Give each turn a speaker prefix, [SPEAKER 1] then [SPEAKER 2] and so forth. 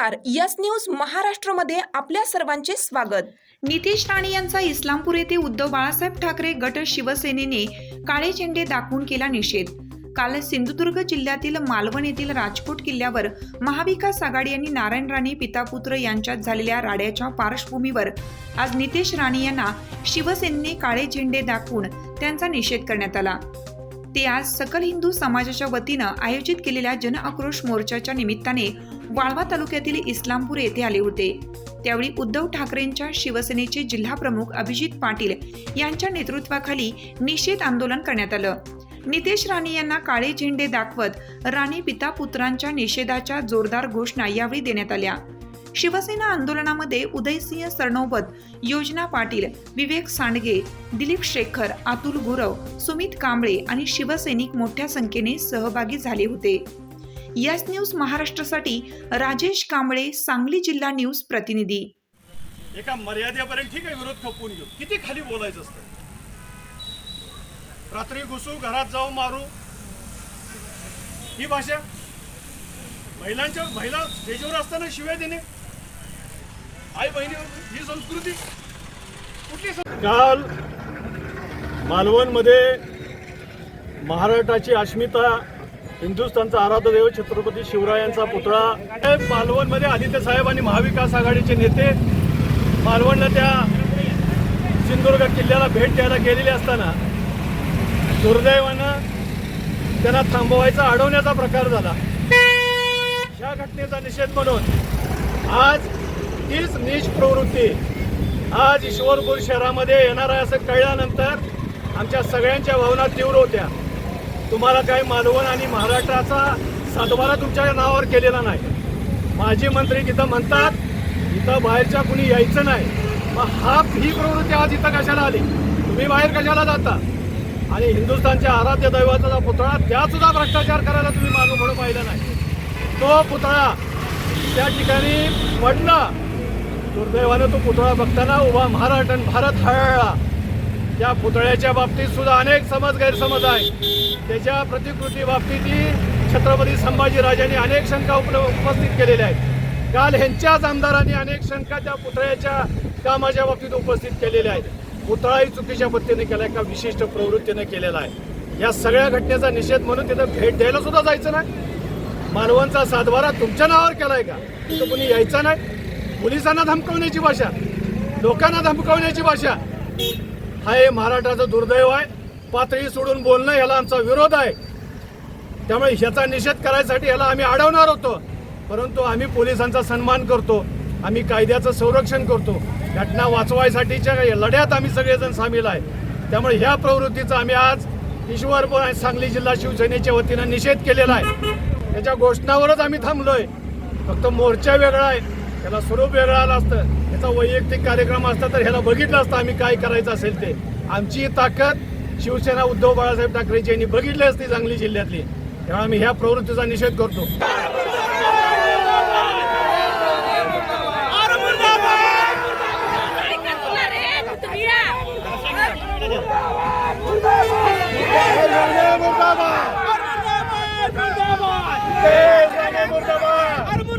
[SPEAKER 1] नमस्कार. Yes news महाराष्ट्रमध्ये आपल्या सर्वांचे स्वागत.
[SPEAKER 2] नितेश राणे यांचा इस्लामपूर येथे उद्धव बाळासाहेब ठाकरे गट शिवसेनेने काळे झेंडे दाखवून केला निषेध. काल सिंधुदुर्ग जिल्ह्यातील मालवण येथील राजकोट किल्ल्यावर महाविकास आघाडी आणि नारायण राणे पितापुत्र यांच्यात झालेल्या राड्याच्या पार्श्वभूमीवर आज नितेश राणे यांना शिवसेनेने काळे झेंडे दाखवून त्यांचा निषेध करण्यात आला. ते आज सकल हिंदू समाजाच्या वतीनं आयोजित केलेल्या जन आक्रोश मोर्चाच्या निमित्ताने वाळवा तालुक्यातील इस्लामपूर येथे आले होते. त्यावेळी उद्धव ठाकरेंच्या शिवसेनेचे जिल्हाप्रमुख अभिजित पाटील यांच्या नेतृत्वाखाली निषेध आंदोलन करण्यात आलं. नितेश राणे यांना काळे झेंडे दाखवत राणे पिता पुत्रांच्या निषेधाच्या जोरदार घोषणा यावेळी देण्यात आल्या. शिवसेना आंदोलनामध्ये उदयसिंह सरनोबत योजना पाटील विवेक सांडगे दिलीप शेखर अतुल गुरव सुमित कांबळे आणि शिवसैनिक मोठ्या संख्येने सहभागी झाले होते. यस न्यूज महाराष्ट्रासाठी राजेश कांबळे सांगली जिल्हा न्यूज प्रतिनिधी.
[SPEAKER 3] एका मर्यादेपर्यंत ठीक आहे विरोध खपवून घेऊ. किती खाली बोलायचं असतं? रात्री घुसू घरात जाऊ मारू. ही भाषा महिलांच्या महिला स्टेजवर असताना शिव्या देणे. आई बहिणी ही संस्कृती. कुठली काल मालवणमध्ये महाराष्ट्राची अस्मिता हिंदुस्थानचा आराध्य देव छत्रपती शिवरायांचा पुतळा हे मालवणमध्ये आदित्य साहेब आणि महाविकास आघाडीचे नेते मालवणला त्या सिंधुदुर्ग किल्ल्याला भेट द्यायला गेलेले असताना दुर्दैवानं त्यांना थांबवायचा अडवण्याचा प्रकार झाला. या घटनेचा निषेध म्हणून आज तीच नीच प्रवृत्ती आज ईश्वरपूर शहरामध्ये येणार आहे असं कळल्यानंतर आमच्या सगळ्यांच्या भावना तीव्र होत्या. तुम्हाला काय मालवण आणि महाराष्ट्राचा सातबारा तुमच्या नावावर केलेला नाही. माजी मंत्री तिथं म्हणतात इथं बाहेरच्या कुणी यायचं नाही. मग हा ही प्रवृत्ती आज इथं कशाला आली? तुम्ही बाहेर कशाला जाता? आणि हिंदुस्थानच्या आराध्य दैवाचा पुतळा त्यासुद्धा भ्रष्टाचार करायला तुम्ही मागं म्हणून पाहिलं नाही. तो पुतळा त्या ठिकाणी पडला. दुर्दैवानं तो पुतळा बघताना उभा महाराष्ट्र भारत हळला त्या पुतळ्याच्या बाबतीत सुद्धा अनेक समज गैरसमज आहे त्याच्या प्रतिकृती बाबतीत छत्रपती संभाजीराजांनी अनेक शंका उपल उपस्थित केलेल्या आहेत. काल ह्यांच्याच आमदारांनी अनेक शंका त्या पुतळ्याच्या कामाच्या बाबतीत उपस्थित केलेल्या आहेत. पुतळाही चुकीच्या पद्धतीने केला का? विशिष्ट प्रवृत्तीने केलेला आहे. या सगळ्या घटनेचा निषेध म्हणून तिथं भेट द्यायला सुद्धा जायचं नाही. मालवणचा सातबारा तुमच्या नावावर केलाय का? तो कोणी यायचा नाही? पोलिसांना धमकवण्याची भाषा? लोकांना धमकवण्याची भाषा? हा हे महाराष्ट्राचं दुर्दैव आहे. पातळी सोडून बोलणं याला आमचा विरोध आहे. त्यामुळे ह्याचा निषेध करायसाठी याला आम्ही अडवणार होतो. परंतु आम्ही पोलिसांचा सन्मान करतो. आम्ही कायद्याचं संरक्षण करतो. घटना वाचवायसाठीच्या लढ्यात आम्ही सगळेजण सामील आहे. त्यामुळे ह्या प्रवृत्तीचा आम्ही आज ईश्वरपूर सांगली जिल्हा शिवसेनेच्या वतीनं निषेध केलेला आहे. त्याच्या घोषणावरच आम्ही थांबलोय. फक्त मोर्चा वेगळा आहे. त्याला स्वरूप वेगळं आलं असतं याचा वैयक्तिक कार्यक्रम असता तर ह्याला बघितलं असतं आम्ही काय करायचं असेल ते आमची ताकद शिवसेना उद्धव बाळासाहेब ठाकरेची यांनी बघितली असती सांगली जिल्ह्यातली त्यामुळे आम्ही ह्या प्रवृत्तीचा निषेध करतो
[SPEAKER 4] मुर्दाबाद